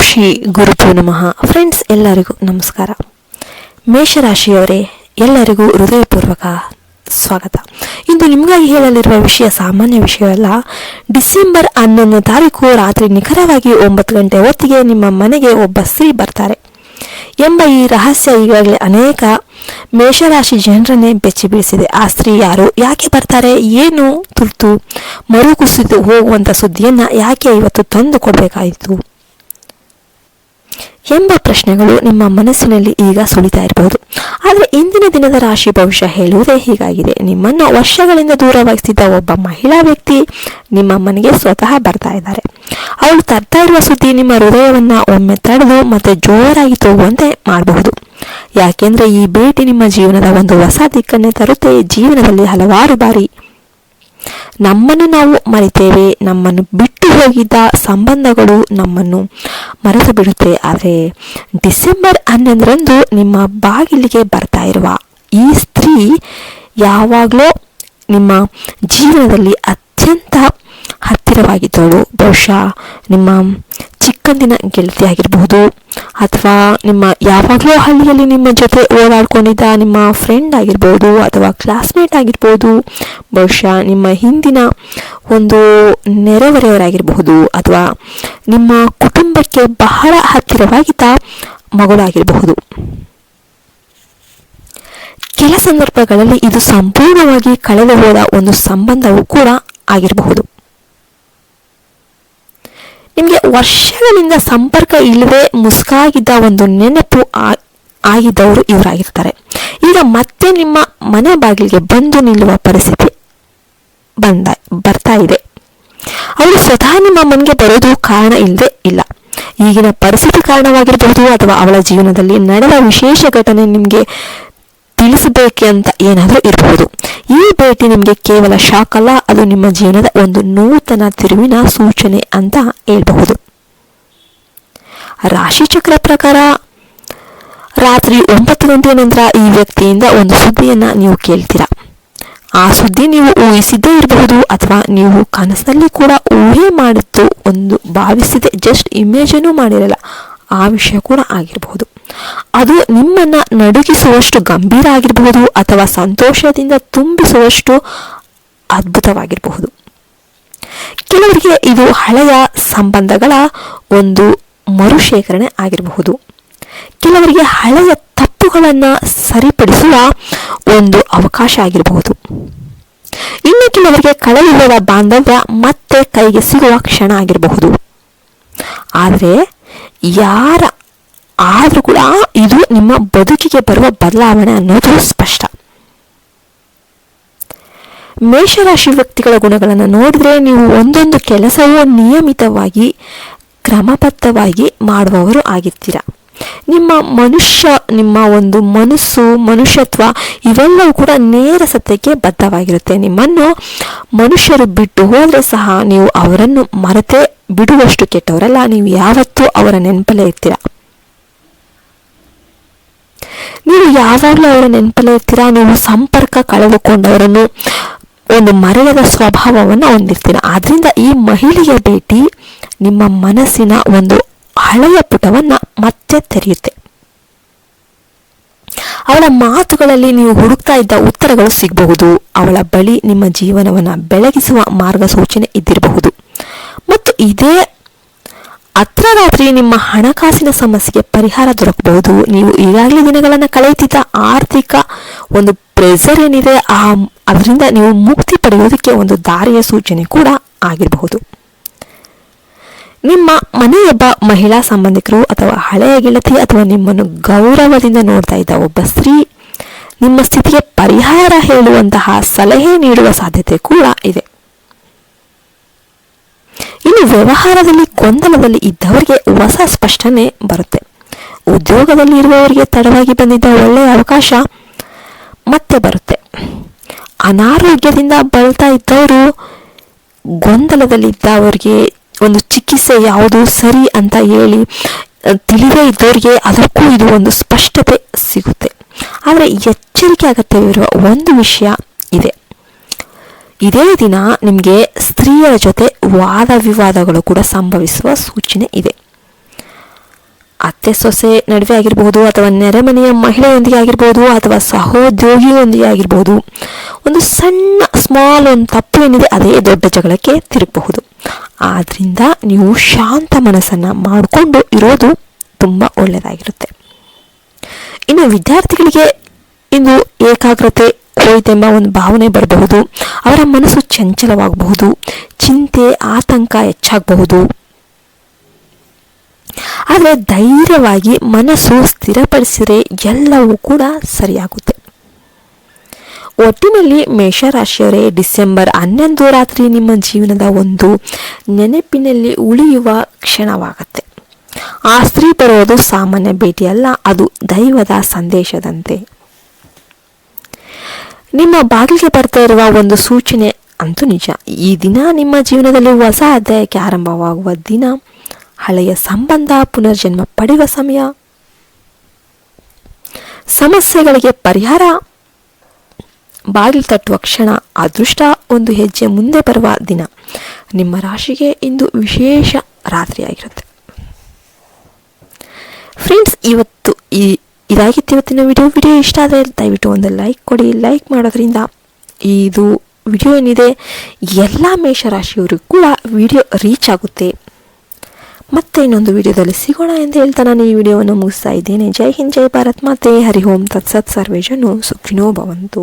ಶ್ರೀ ಗುರುತು ನಮಃ. ಫ್ರೆಂಡ್ಸ್ ಎಲ್ಲರಿಗೂ ನಮಸ್ಕಾರ. ಮೇಷರಾಶಿಯವರೇ, ಎಲ್ಲರಿಗೂ ಹೃದಯಪೂರ್ವಕ ಸ್ವಾಗತ. ಇಂದು ನಿಮಗಾಗಿ ಹೇಳಲಿರುವ ವಿಷಯ, ಸಾಮಾನ್ಯ ವಿಷಯವಲ್ಲ. ಡಿಸೆಂಬರ್ ಹನ್ನೊಂದನೇ ತಾರೀಕು ರಾತ್ರಿ ನಿಖರವಾಗಿ ಒಂಬತ್ತು ಗಂಟೆ ಹೊತ್ತಿಗೆ ನಿಮ್ಮ ಮನೆಗೆ ಒಬ್ಬ ಸ್ತ್ರೀ ಬರ್ತಾರೆ. ಎಂಬ ಈ ರಹಸ್ಯ ಈಗಾಗಲೇ ಅನೇಕ ಮೇಷರಾಶಿ ಜನರನ್ನೇ ಬೆಚ್ಚಿ ಬೀಳಿಸಿದೆ. ಆ ಸ್ತ್ರೀ ಯಾರು? ಯಾಕೆ ಬರ್ತಾರೆ? ಏನು ತುರ್ತು ಮರುಕುಸಿದು ಹೋಗುವಂತ ಸುದ್ದಿಯನ್ನ ಯಾಕೆ ಇವತ್ತು ತಂದು ಕೊಡಬೇಕಾಯಿತು? ಎಂಬ ಪ್ರಶ್ನೆಗಳು ನಿಮ್ಮ ಮನಸ್ಸಿನಲ್ಲಿ ಈಗ ಸುಳಿತಾ ಇರಬಹುದು ಆದರೆ ಇಂದಿನ ದಿನದ ರಾಶಿ ಭವಿಷ್ಯ ಹೇಳುವುದೇ ಹೀಗಾಗಿದೆ. ನಿಮ್ಮನ್ನು ವರ್ಷಗಳಿಂದ ದೂರವಾಗಿಸಿದ್ದ ಒಬ್ಬ ಮಹಿಳಾ ವ್ಯಕ್ತಿ ನಿಮ್ಮ ಮನೆಗೆ ಸ್ವತಃ ಬರ್ತಾ ಇದ್ದಾರೆ. ಅವಳು ತರ್ತಾ ಇರುವ ಸುದ್ದಿ ನಿಮ್ಮ ಹೃದಯವನ್ನು ಒಮ್ಮೆ ತಡೆದು ಮತ್ತೆ ಜೋರಾಗಿ ತೋಗುವಂತೆ ಮಾಡಬಹುದು. ಯಾಕೆಂದ್ರೆ ಈ ಭೇಟಿ ನಿಮ್ಮ ಜೀವನದ ಒಂದು ಹೊಸ ದಿಕ್ಕನ್ನೇ ತರುತ್ತೆ. ಜೀವನದಲ್ಲಿ ಹಲವಾರು ಬಾರಿ ನಮ್ಮನ್ನು ನಾವು ಮರಿತೇವೆ, ನಮ್ಮನ್ನು ಬಿಟ್ಟು ಹೋಗಿದ್ದ ಸಂಬಂಧಗಳು ನಮ್ಮನ್ನು ಮರೆತು ಬಿಡುತ್ತೆ ಆದರೆ ಡಿಸೆಂಬರ್ ಹನ್ನೊಂದರಂದು ನಿಮ್ಮ ಬಾಗಿಲಿಗೆ ಬರ್ತಾ ಇರುವ ಈ ಸ್ತ್ರೀ ಯಾವಾಗಲೂ ನಿಮ್ಮ ಜೀವನದಲ್ಲಿ ಅತ್ಯಂತ ಹತ್ತಿರವಾಗಿದ್ದವಳು ಬಹುಶಃ ನಿಮ್ಮ ಚಿಕ್ಕಂದಿನ ಗೆಳತಿ ಆಗಿರಬಹುದು. ಅಥವಾ ನಿಮ್ಮ ಯಾವಾಗಲೂ ಹಳ್ಳಿಯಲ್ಲಿ ನಿಮ್ಮ ಜೊತೆ ಓಡಾಡ್ಕೊಂಡಿದ್ದ ನಿಮ್ಮ ಫ್ರೆಂಡ್ ಆಗಿರ್ಬೋದು ಅಥವಾ ಕ್ಲಾಸ್ಮೇಟ್ ಆಗಿರ್ಬೋದು ಬಹುಶಃ ನಿಮ್ಮ ಹಿಂದಿನ ಒಂದು ನೆರೆಹೊರೆಯವರಾಗಿರಬಹುದು ಅಥವಾ ನಿಮ್ಮ ಕುಟುಂಬಕ್ಕೆ ಬಹಳ ಹತ್ತಿರವಾಗಿದ್ದ ಮಗಳಾಗಿರಬಹುದು. ಕೆಲ ಸಂದರ್ಭಗಳಲ್ಲಿ ಇದು ಸಂಪೂರ್ಣವಾಗಿ ಕಳೆದು ಹೋದ ಒಂದು ಸಂಬಂಧವೂ ಕೂಡ ಆಗಿರಬಹುದು. ನಿಮಗೆ ವರ್ಷಗಳಿಂದ ಸಂಪರ್ಕ ಇಲ್ಲದೆ ಮುಸುಕಾಗಿದ್ದ ಒಂದು ನೆನಪು ಆಗಿದ್ದವರು ಇವರಾಗಿರ್ತಾರೆ. ಈಗ ಮತ್ತೆ ನಿಮ್ಮ ಮನೆ ಬಾಗಿಲಿಗೆ ಬಂದು ನಿಲ್ಲುವ ಪರಿಸ್ಥಿತಿ ಬಂದ, ಬರ್ತಾ ಇದೆ. ಅವರು ಸ್ವತಃ ನಿಮ್ಮ ಮನೆಗೆ ಬರೋದು ಕಾರಣ ಇಲ್ಲದೆ ಇಲ್ಲ. ಈಗಿನ ಪರಿಸ್ಥಿತಿ ಕಾರಣವಾಗಿರಬಹುದು ಅಥವಾ ಅವಳ ಜೀವನದಲ್ಲಿ ನಡೆದ ವಿಶೇಷ ಘಟನೆ ನಿಮಗೆ ತಿಳಿಸಬೇಕೆ ಅಂತ ಏನಾದರೂ ಇರಬಹುದು ಈ ಭೇಟಿ ನಿಮಗೆ ಕೇವಲ ಶಾಕ್ ಅಲ್ಲ ಅದು ನಿಮ್ಮ ಜೀವನದ ಒಂದು ನೂತನ ತಿರುವಿನ ಸೂಚನೆ ಅಂತ ಹೇಳ್ಬಹುದು. ರಾಶಿಚಕ್ರ ಪ್ರಕಾರ, ರಾತ್ರಿ ಒಂಬತ್ತು ಗಂಟೆಯ ನಂತರ ಈ ವ್ಯಕ್ತಿಯಿಂದ ಒಂದು ಸುದ್ದಿಯನ್ನು ನೀವು ಕೇಳ್ತೀರಾ? ಆ ಸುದ್ದಿ ನೀವು ಊಹಿಸಿದ್ದೇ ಇರಬಹುದು, ಅಥವಾ ನೀವು ಕನಸಿನಲ್ಲಿ ಕೂಡ ಊಹೆ ಮಾಡಿದ್ದು ಒಂದು, ಭಾವಿಸಿದೆ ಜಸ್ಟ್ ಇಮೇಜನ್ನು ಮಾಡಿರಲ್ಲ, ಆ ವಿಷಯ ಕೂಡ ಆಗಿರಬಹುದು. ಅದು ನಿಮ್ಮನ್ನ ನಡುಗಿಸುವಷ್ಟು ಗಂಭೀರ ಆಗಿರಬಹುದು ಅಥವಾ ಸಂತೋಷದಿಂದ ತುಂಬಿಸುವಷ್ಟು ಅದ್ಭುತವಾಗಿರಬಹುದು. ಕೆಲವರಿಗೆ ಇದು ಹಳೆಯ ಸಂಬಂಧಗಳ ಒಂದು ಮರುಶೇಖರಣೆ ಆಗಿರಬಹುದು. ಕೆಲವರಿಗೆ ಹಳೆಯ ತಪ್ಪುಗಳನ್ನು ಸರಿಪಡಿಸುವ ಒಂದು ಅವಕಾಶ ಆಗಿರಬಹುದು. ಇನ್ನು ಕೆಲವರಿಗೆ ಕಳೆಯಿಲ್ಲದ ಬಾಂಧವ್ಯ ಮತ್ತೆ ಕೈಗೆ ಸಿಗುವ ಕ್ಷಣ ಆಗಿರಬಹುದು. ಆದರೆ ಯಾರ ಆದರೂ ಕೂಡ ಇದು ನಿಮ್ಮ ಬದುಕಿಗೆ ಬರುವ ಬದಲಾವಣೆ ಅನ್ನೋದು ಸ್ಪಷ್ಟ. ಮೇಷರಾಶಿ ವ್ಯಕ್ತಿಗಳ ಗುಣಗಳನ್ನು ನೋಡಿದ್ರೆ ನೀವು ಒಂದೊಂದು ಕೆಲಸವೂ ನಿಯಮಿತವಾಗಿ, ಕ್ರಮಬದ್ಧವಾಗಿ ಮಾಡುವವರು ಆಗಿರ್ತೀರ? ನಿಮ್ಮ ಮನುಷ್ಯ, ನಿಮ್ಮ ಒಂದು ಮನಸ್ಸು, ಮನುಷ್ಯತ್ವ ಇವೆಲ್ಲವೂ ಕೂಡ ನೇರ ಸತ್ಯಕ್ಕೆ ಬದ್ಧವಾಗಿರುತ್ತೆ. ನಿಮ್ಮನ್ನು ಮನುಷ್ಯರು ಬಿಟ್ಟು ಹೋದರೆ ಸಹ ನೀವು ಅವರನ್ನು ಮರೆತೇ ಬಿಡುವಷ್ಟು ಕೆಟ್ಟವರಲ್ಲ. ನೀವು ಯಾವತ್ತೂ ಅವರ ನೆನಪಲ್ಲೇ ಇರ್ತೀರ ನೀವು ಯಾವಾಗಲೂ ಅವರ ನೆನಪಲ್ಲೇ ಇರ್ತೀರಾ? ನೀವು ಸಂಪರ್ಕ ಕಳೆದುಕೊಂಡವರನ್ನು ಒಂದು ಮರೆಯದ ಸ್ವಭಾವವನ್ನು ಹೊಂದಿರ್ತೀರ? ಆದ್ರಿಂದ ಈ ಮಹಿಳೆಯ ಭೇಟಿ ನಿಮ್ಮ ಮನಸ್ಸಿನ ಒಂದು ಹಳೆಯ ಪುಟವನ್ನು ಮತ್ತೆ ತೆರೆಯುತ್ತೆ. ಅವಳ ಮಾತುಗಳಲ್ಲಿ ನೀವು ಹುಡುಕ್ತಾ ಇದ್ದ ಉತ್ತರಗಳು ಸಿಗಬಹುದು. ಅವಳ ಬಳಿ ನಿಮ್ಮ ಜೀವನವನ್ನ ಬೆಳಗಿಸುವ ಮಾರ್ಗಸೂಚನೆ ಇದ್ದಿರಬಹುದು. ಮತ್ತು ಇದೇ ಹತ್ರ ರಾತ್ರಿ ನಿಮ್ಮ ಹಣಕಾಸಿನ ಸಮಸ್ಯೆಗೆ ಪರಿಹಾರ ದೊರಕಬಹುದು. ನೀವು ಈಗಾಗಲೇ ದಿನಗಳನ್ನು ಕಳೆಯುತ್ತಿದ್ದ ಆರ್ಥಿಕ ಒಂದು ಪ್ರೆಸರ್ ಏನಿದೆ, ಆ ಅದರಿಂದ ನೀವು ಮುಕ್ತಿ ಪಡೆಯುವುದಕ್ಕೆ ಒಂದು ದಾರಿಯ ಸೂಚನೆ ಕೂಡ ಆಗಿರಬಹುದು. ನಿಮ್ಮ ಮನೆಯೊಬ್ಬ ಮಹಿಳಾ ಸಂಬಂಧಿಕರು ಅಥವಾ ಹಳೆಯ ಗೆಳತಿ ಅಥವಾ ನಿಮ್ಮನ್ನು ಗೌರವದಿಂದ ನೋಡ್ತಾ ಇದ್ದ ಒಬ್ಬ ಸ್ತ್ರೀ, ನಿಮ್ಮ ಸ್ಥಿತಿಗೆ ಪರಿಹಾರ ಹೇಳುವಂತಹ ಸಲಹೆ ನೀಡುವ ಸಾಧ್ಯತೆ ಕೂಡ ಇದೆ. ಇನ್ನು ವ್ಯವಹಾರದಲ್ಲಿ ಗೊಂದಲದಲ್ಲಿ ಇದ್ದವರಿಗೆ ಹೊಸ ಸ್ಪಷ್ಟನೆ ಬರುತ್ತೆ. ಉದ್ಯೋಗದಲ್ಲಿ ಇರುವವರಿಗೆ ತಡವಾಗಿ ಬಂದಿದ್ದ ಒಳ್ಳೆಯ ಅವಕಾಶ ಮತ್ತೆ ಬರುತ್ತೆ. ಅನಾರೋಗ್ಯದಿಂದ ಬಳತಾ ಇದ್ದವರು ಗೊಂದಲದಲ್ಲಿದ್ದವರಿಗೆ ಒಂದು ಚಿಕಿತ್ಸೆ ಯಾವುದು ಸರಿ ಅಂತ ಹೇಳಿ ತಿಳಿದೇ ಇದ್ದವರಿಗೆ ಅದಕ್ಕೂ ಇದು ಒಂದು ಸ್ಪಷ್ಟತೆ ಸಿಗುತ್ತೆ. ಆದರೆ ಎಚ್ಚರಿಕೆ ಅಗತ್ಯವಿರುವ ಒಂದು ವಿಷಯ ಇದೆ. ಇದೇ ದಿನ ನಿಮಗೆ ಸ್ತ್ರೀಯರ ಜೊತೆ ವಾದ ವಿವಾದಗಳು ಕೂಡ ಸಂಭವಿಸುವ ಸೂಚನೆ ಇದೆ. ಅತ್ತೆ ಸೊಸೆ ನಡುವೆ ಆಗಿರಬಹುದು ಅಥವಾ ನೆರೆಮನೆಯ ಮಹಿಳೆಯೊಂದಿಗೆ ಆಗಿರ್ಬೋದು ಅಥವಾ ಸಹೋದ್ಯೋಗಿಯೊಂದಿಗೆ ಆಗಿರ್ಬೋದು, ಒಂದು ಸಣ್ಣ ಸ್ಮಾಲ್ ಒಂದು ತಪ್ಪು ಏನಿದೆ ಅದೇ ದೊಡ್ಡ ಜಗಳಕ್ಕೆ ತಿರುಗಬಹುದು. ಆದ್ದರಿಂದ ನೀವು ಶಾಂತ ಮನಸ್ಸನ್ನು ಮಾಡಿಕೊಂಡು ಇರೋದು ತುಂಬ ಒಳ್ಳೆಯದಾಗಿರುತ್ತೆ. ಇನ್ನು ವಿದ್ಯಾರ್ಥಿಗಳಿಗೆ ಇಂದು ಏಕಾಗ್ರತೆ ಹೋಯ್ತೆಂಬ ಒಂದು ಭಾವನೆ ಬರಬಹುದು. ಅವರ ಮನಸ್ಸು ಚಂಚಲವಾಗಬಹುದು. ಚಿಂತೆ, ಆತಂಕ ಹೆಚ್ಚಾಗಬಹುದು. ಆದರೆ ಧೈರ್ಯವಾಗಿ ಮನಸ್ಸು ಸ್ಥಿರಪಡಿಸಿದರೆ ಎಲ್ಲವೂ ಕೂಡ ಸರಿಯಾಗುತ್ತೆ. ಒಟ್ಟಿನಲ್ಲಿ ಮೇಷರಾಶಿಯವರೇ ಡಿಸೆಂಬರ್ ಹನ್ನೊಂದು ರಾತ್ರಿ ನಿಮ್ಮ ಜೀವನದ ಒಂದು ನೆನಪಿನಲ್ಲಿ ಉಳಿಯುವ ಕ್ಷಣವಾಗತ್ತೆ. ಆ ಸ್ತ್ರೀ ಬರೋದು ಸಾಮಾನ್ಯ ಭೇಟಿಯಲ್ಲ, ಅದು ದೈವದ ಸಂದೇಶದಂತೆ. ನಿಮ್ಮ ಬಾಗಿಲಿಗೆ ಬರ್ತಾ ಇರುವ ಒಂದು ಸೂಚನೆ ಅಂತೂ ನಿಜ. ಈ ದಿನ ನಿಮ್ಮ ಜೀವನದಲ್ಲಿ ಹೊಸ ಅಧ್ಯಾಯಕ್ಕೆ ಆರಂಭವಾಗುವ ದಿನ. ಹಳೆಯ ಸಂಬಂಧ, ಪುನರ್ಜನ್ಮ ಪಡೆಯುವ ಸಮಯ. ಸಮಸ್ಯೆಗಳಿಗೆ ಪರಿಹಾರ. ಬಾಗಿಲು ತಟ್ಟುವ ಕ್ಷಣ ಅದೃಷ್ಟ ಒಂದು ಹೆಜ್ಜೆ ಮುಂದೆ ಬರುವ ದಿನ. ನಿಮ್ಮ ರಾಶಿಗೆ ಇಂದು ವಿಶೇಷ ರಾತ್ರಿಯಾಗಿರುತ್ತೆ ಫ್ರೆಂಡ್ಸ್ ಇವತ್ತು ಈ ಇದಾಗಿತ್ತು ಇವತ್ತಿನ ವಿಡಿಯೋ ವಿಡಿಯೋ ಇಷ್ಟ ಆದರೆ ದಯವಿಟ್ಟು ಒಂದು ಲೈಕ್ ಕೊಡಿ. ಲೈಕ್ ಮಾಡೋದ್ರಿಂದ ಇದು ವಿಡಿಯೋ ಏನಿದೆ, ಎಲ್ಲ ಮೇಷರಾಶಿಯವ್ರಿಗೂ ಕೂಡ ವಿಡಿಯೋ ರೀಚ್ ಆಗುತ್ತೆ. ಮತ್ತೆ ಇನ್ನೊಂದು ವಿಡಿಯೋದಲ್ಲಿ ಸಿಗೋಣ ಎಂದು ಹೇಳ್ತಾ ನಾನು ಈ ವಿಡಿಯೋವನ್ನು ಮುಗಿಸ್ತಾ ಇದ್ದೇನೆ. ಜೈ ಹಿಂದ್, ಜೈ ಭಾರತ್. ಮಾತೆ, ಹರಿ ಓಂ. ತತ್ಸತ್ ಸರ್ವೇಜನು ಸುಖಿನೋ ಭವಂತು.